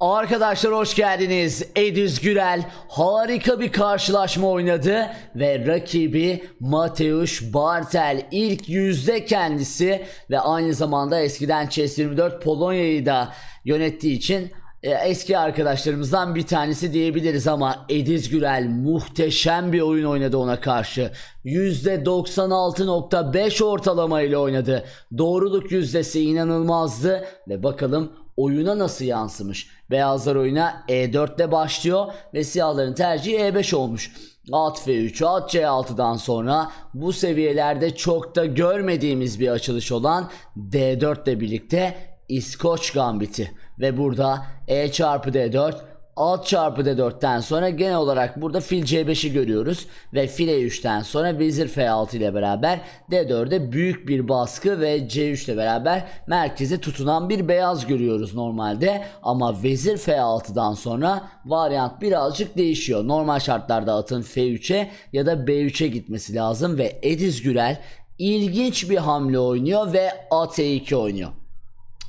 Arkadaşlar hoş geldiniz. Ediz Gürel harika bir karşılaşma oynadı ve rakibi Mateusz Bartel ilk yüzde kendisi ve aynı zamanda eskiden Chess 24 Polonya'yı da yönettiği için e, eski arkadaşlarımızdan bir tanesi diyebiliriz ama Ediz Gürel muhteşem bir oyun oynadı ona karşı. %96.5 ortalama ile oynadı. Doğruluk yüzdesi inanılmazdı ve bakalım oyuna nasıl yansımış. Beyazlar oyuna E4 ile başlıyor ve siyahların tercihi E5 olmuş. At F3, at C6'dan sonra bu seviyelerde çok da görmediğimiz bir açılış olan D4 ile birlikte İskoç Gambiti ve burada E çarpı D4 Alt çarpı D4'ten sonra genel olarak burada fil C5'i görüyoruz ve fil E3'ten sonra vezir F6 ile beraber D4'e büyük bir baskı ve C3 ile beraber merkeze tutunan bir beyaz görüyoruz normalde ama vezir F6'dan sonra varyant birazcık değişiyor. Normal şartlarda atın F3'e ya da B3'e gitmesi lazım ve Ediz Gürel ilginç bir hamle oynuyor ve at E2 oynuyor.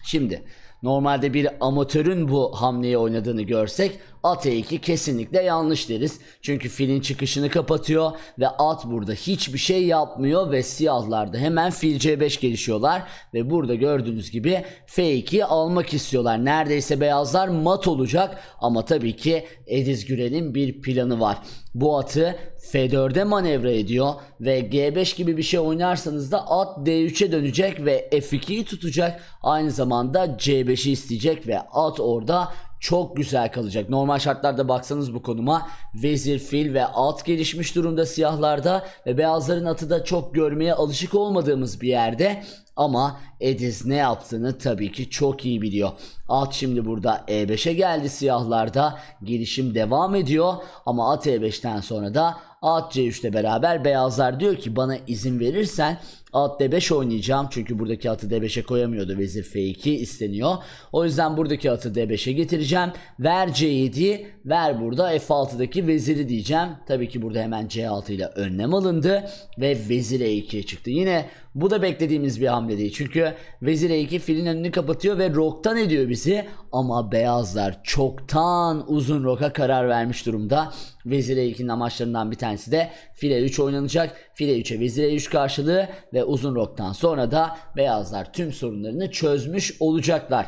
Şimdi normalde bir amatörün bu hamleyi oynadığını görsek at e2 kesinlikle yanlış deriz. Çünkü filin çıkışını kapatıyor ve at burada hiçbir şey yapmıyor ve siyahlar da hemen fil c5 gelişiyorlar ve burada gördüğünüz gibi f2'yi almak istiyorlar. Neredeyse beyazlar mat olacak ama tabii ki Ediz Gürel'in bir planı var. Bu atı f4'e manevra ediyor ve g5 gibi bir şey oynarsanız da at d3'e dönecek ve f2'yi tutacak. Aynı zamanda c5'i isteyecek ve at orada çok güzel kalacak. Normal şartlarda baksanız bu konuma vezir, fil ve at gelişmiş durumda siyahlarda ve beyazların atı da çok görmeye alışık olmadığımız bir yerde. Ama Ediz ne yaptığını tabii ki çok iyi biliyor. At şimdi burada E5'e geldi siyahlarda. Gelişim devam ediyor ama at E5'ten sonra da at C3'le beraber beyazlar diyor ki bana izin verirsen at D5 oynayacağım. Çünkü buradaki atı D5'e koyamıyordu. Vezir F2 isteniyor. O yüzden buradaki atı D5'e getireceğim. Ver C7 ver burada F6'daki veziri diyeceğim. Tabii ki burada hemen C6 ile önlem alındı ve vezir E2'ye çıktı. Yine bu da beklediğimiz bir hamle değil. Çünkü vezir E2 filin önünü kapatıyor ve roktan ediyor bizi. Ama beyazlar çoktan uzun roka karar vermiş durumda. Vezir E2'nin amaçlarından bir tanesi de file 3 oynanacak. File 3'e vezir E3 karşılığı ve uzun roktan sonra da beyazlar tüm sorunlarını çözmüş olacaklar.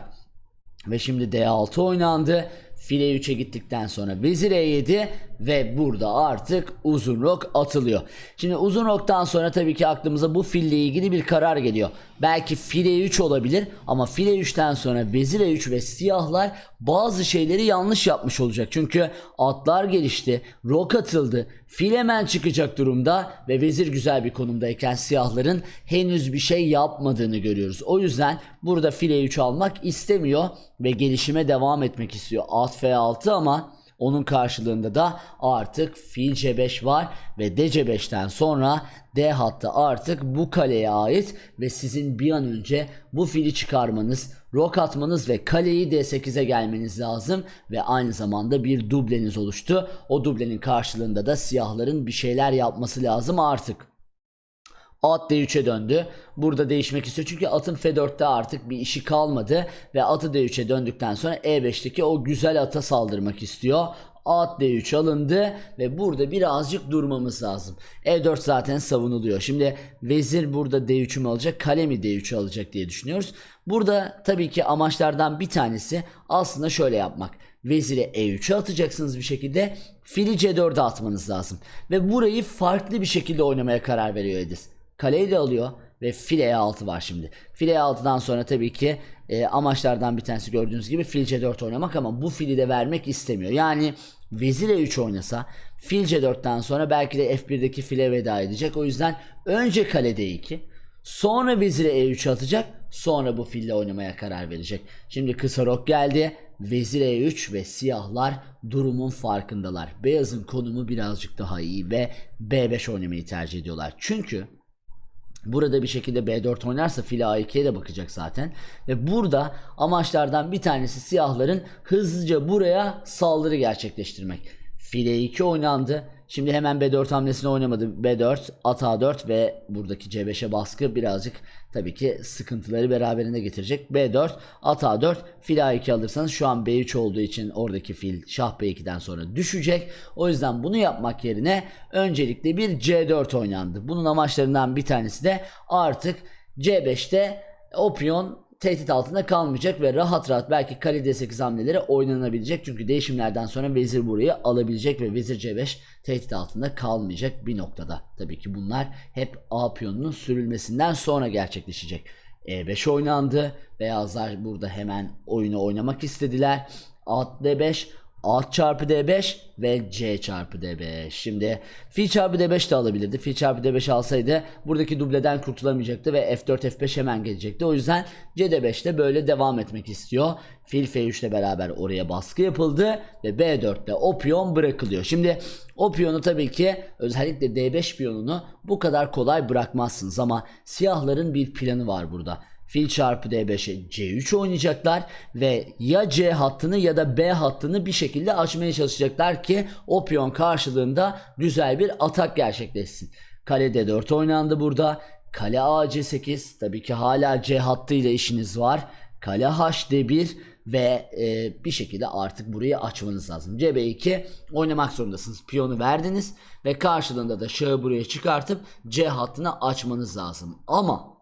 Ve şimdi D6 oynandı. File 3'e gittikten sonra vezir E7 ve burada artık uzun rok atılıyor. Şimdi uzun roktan sonra tabii ki aklımıza bu fille ilgili bir karar geliyor. Belki file 3 olabilir ama file 3'ten sonra vezir E3 ve siyahlar bazı şeyleri yanlış yapmış olacak. Çünkü atlar gelişti, rok atıldı, fil hemen çıkacak durumda ve vezir güzel bir konumdayken siyahların henüz bir şey yapmadığını görüyoruz. O yüzden burada file 3 almak istemiyor ve gelişime devam etmek istiyor. At F6 ama onun karşılığında da artık fil C5 var ve DC5'ten sonra D hattı artık bu kaleye ait ve sizin bir an önce bu fili çıkarmanız, rok atmanız ve kaleyi D8'e gelmeniz lazım ve aynı zamanda bir dubleniz oluştu. O dublenin karşılığında da siyahların bir şeyler yapması lazım artık. At D3'e döndü. Burada değişmek istiyor. Çünkü atın F4'te artık bir işi kalmadı. Ve atı D3'e döndükten sonra E5'teki o güzel ata saldırmak istiyor. At D3 alındı ve burada birazcık durmamız lazım. E4 zaten savunuluyor. Şimdi vezir burada D3'ü mü alacak, kale mi D3'ü alacak diye düşünüyoruz. Burada tabii ki amaçlardan bir tanesi aslında şöyle yapmak. Veziri E3'e atacaksınız bir şekilde. Fili C4'e atmanız lazım. Ve burayı farklı bir şekilde oynamaya karar veriyor Ediz. Kaleyi de alıyor ve file E6 var şimdi. File E6'dan sonra tabii ki e, amaçlardan bir tanesi gördüğünüz gibi fil C4 oynamak ama bu fili de vermek istemiyor. Yani vezir E3 oynasa fil C4'ten sonra belki de F1'deki file veda edecek. O yüzden önce kale D2 sonra vezire E3 atacak sonra bu fille oynamaya karar verecek. Şimdi kısa rok geldi. Vezir E3 ve siyahlar durumun farkındalar. Beyazın konumu birazcık daha iyi ve B5 oynamayı tercih ediyorlar. Çünkü Burada bir şekilde B4 oynarsa file A2'ye de bakacak zaten. Ve burada amaçlardan bir tanesi siyahların hızlıca buraya saldırı gerçekleştirmek. File 2 oynandı. Şimdi hemen B4 hamlesini oynamadı. B4, at A4 ve buradaki C5'e baskı birazcık tabii ki sıkıntıları beraberinde getirecek. B4, at A4, fil A2 alırsanız şu an B3 olduğu için oradaki fil şah B2'den sonra düşecek. O yüzden bunu yapmak yerine öncelikle bir C4 oynandı. Bunun amaçlarından bir tanesi de artık C5'te o piyon tehdit altında kalmayacak ve rahat rahat belki kale D8 hamleleri oynanabilecek. Çünkü değişimlerden sonra vezir burayı alabilecek ve vezir C5 tehdit altında kalmayacak bir noktada. Tabii ki bunlar hep A piyonunun sürülmesinden sonra gerçekleşecek. E5 oynandı. Beyazlar burada hemen oyunu oynamak istediler. At D5 At çarpı D5 ve C çarpı D5. Şimdi fil çarpı D5 de alabilirdi. Fil çarpı D5 alsaydı buradaki dubleden kurtulamayacaktı ve F4 F5 hemen gelecekti. O yüzden C D5 de böyle devam etmek istiyor. Fil F3 ile beraber oraya baskı yapıldı ve B4'te o piyon bırakılıyor. Şimdi o piyonu tabii ki özellikle D5 piyonunu bu kadar kolay bırakmazsınız ama siyahların bir planı var burada. Fil çarpı D5'e C3 oynayacaklar ve ya C hattını ya da B hattını bir şekilde açmaya çalışacaklar ki o piyon karşılığında güzel bir atak gerçekleşsin. Kale D4 oynandı burada. Kale A C8 tabii ki hala C hattıyla işiniz var. Kale H D1 ve e, bir şekilde artık burayı açmanız lazım. CB2 oynamak zorundasınız. Piyonu verdiniz ve karşılığında da şahı buraya çıkartıp C hattını açmanız lazım. Ama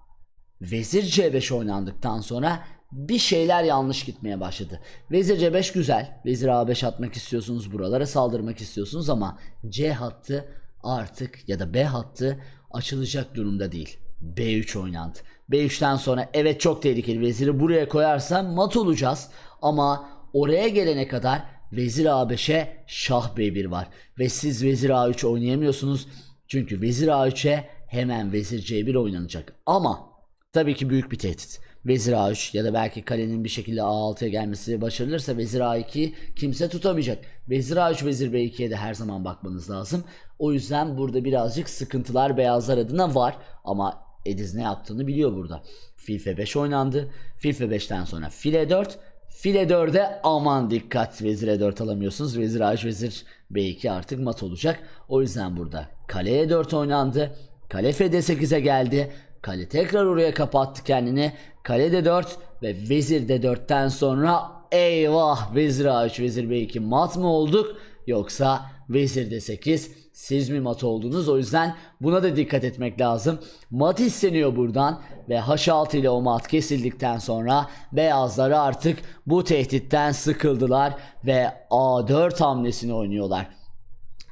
Vezir C5 oynandıktan sonra bir şeyler yanlış gitmeye başladı. Vezir C5 güzel. Vezir A5 atmak istiyorsunuz. Buralara saldırmak istiyorsunuz ama C hattı artık ya da B hattı açılacak durumda değil. B3 oynandı. B3'ten sonra evet çok tehlikeli. Veziri buraya koyarsam mat olacağız. Ama oraya gelene kadar Vezir A5'e Şah B1 var. Ve siz Vezir A3 oynayamıyorsunuz. Çünkü Vezir A3'e hemen Vezir C1 oynanacak. Ama Tabii ki büyük bir tehdit. Vezir A3 ya da belki kalenin bir şekilde A6'ya gelmesi başarılırsa Vezir A2 kimse tutamayacak. Vezir A3, Vezir B2'ye de her zaman bakmanız lazım. O yüzden burada birazcık sıkıntılar beyazlar adına var. Ama Ediz ne yaptığını biliyor burada. Fil F5 oynandı. Fil F5'ten sonra Fil E4. Fil E4'e aman dikkat Vezir E4 alamıyorsunuz. Vezir A3, Vezir B2 artık mat olacak. O yüzden burada Kale E4 oynandı. Kale F8'e geldi. Kale tekrar oraya kapattı kendini. Kale D4 ve vezir D4'ten sonra eyvah vezir A3 vezir B2 mat mı olduk yoksa vezir D8 siz mi mat oldunuz o yüzden buna da dikkat etmek lazım. Mat isteniyor buradan ve H6 ile o mat kesildikten sonra beyazları artık bu tehditten sıkıldılar ve A4 hamlesini oynuyorlar.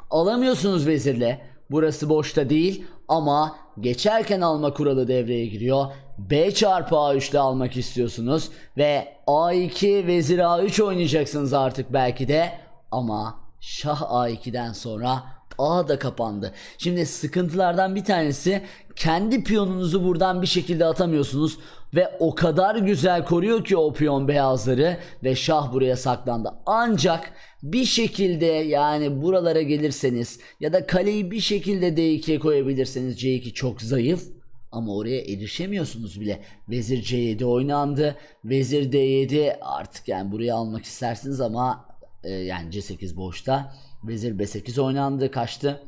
Alamıyorsunuz vezirle. Burası boşta değil ama geçerken alma kuralı devreye giriyor. B çarpı A3'te almak istiyorsunuz ve A2 vezir A3 oynayacaksınız artık belki de ama şah A2'den sonra A da kapandı. Şimdi sıkıntılardan bir tanesi kendi piyonunuzu buradan bir şekilde atamıyorsunuz ve o kadar güzel koruyor ki o piyon beyazları ve şah buraya saklandı. Ancak bir şekilde yani buralara gelirseniz ya da kaleyi bir şekilde D2'ye koyabilirseniz C2 çok zayıf ama oraya erişemiyorsunuz bile. Vezir C7 oynandı. Vezir D7 artık yani buraya almak istersiniz ama e, yani C8 boşta. Vezir B8 oynandı kaçtı.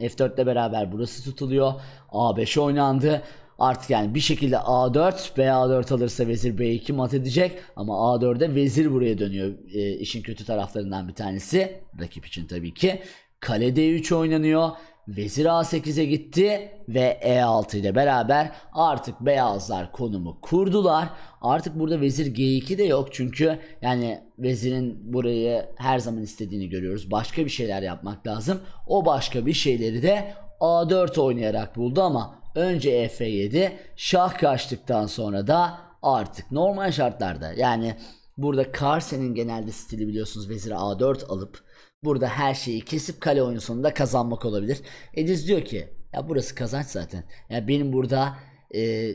F4 ile beraber burası tutuluyor. A5 oynandı. Artık yani bir şekilde A4 B4 alırsa vezir B2 mat edecek ama A4'e vezir buraya dönüyor. E, işin kötü taraflarından bir tanesi rakip için tabii ki. Kale D3 oynanıyor. Vezir A8'e gitti ve E6 ile beraber artık beyazlar konumu kurdular. Artık burada vezir G2 de yok çünkü yani vezirin burayı her zaman istediğini görüyoruz. Başka bir şeyler yapmak lazım. O başka bir şeyleri de A4 oynayarak buldu ama önce F7 şah kaçtıktan sonra da artık normal şartlarda yani burada Carsen'in genelde stili biliyorsunuz vezir A4 alıp Burada her şeyi kesip kale oyunu sonunda kazanmak olabilir. Ediz diyor ki ya burası kazanç zaten. Ya benim burada e,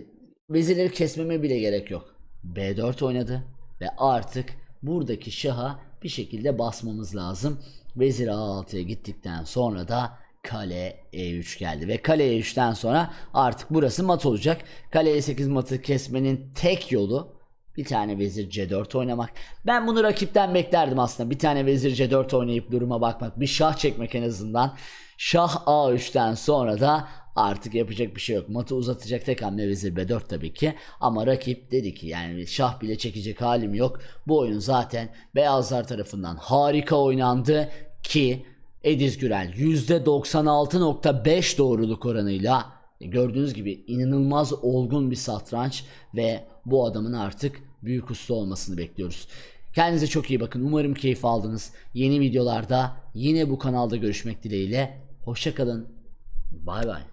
vezirleri kesmeme bile gerek yok. B4 oynadı ve artık buradaki şaha bir şekilde basmamız lazım. Vezir A6'ya gittikten sonra da kale E3 geldi ve kale E3'ten sonra artık burası mat olacak. Kale E8 matı kesmenin tek yolu bir tane vezir C4 oynamak. Ben bunu rakipten beklerdim aslında. Bir tane vezir C4 oynayıp duruma bakmak. Bir şah çekmek en azından. Şah A3'ten sonra da artık yapacak bir şey yok. Matı uzatacak tek hamle vezir B4 tabii ki. Ama rakip dedi ki yani şah bile çekecek halim yok. Bu oyun zaten beyazlar tarafından harika oynandı ki Ediz Gürel %96.5 doğruluk oranıyla gördüğünüz gibi inanılmaz olgun bir satranç ve bu adamın artık büyük usta olmasını bekliyoruz. Kendinize çok iyi bakın. Umarım keyif aldınız. Yeni videolarda yine bu kanalda görüşmek dileğiyle. Hoşçakalın. Bay bay.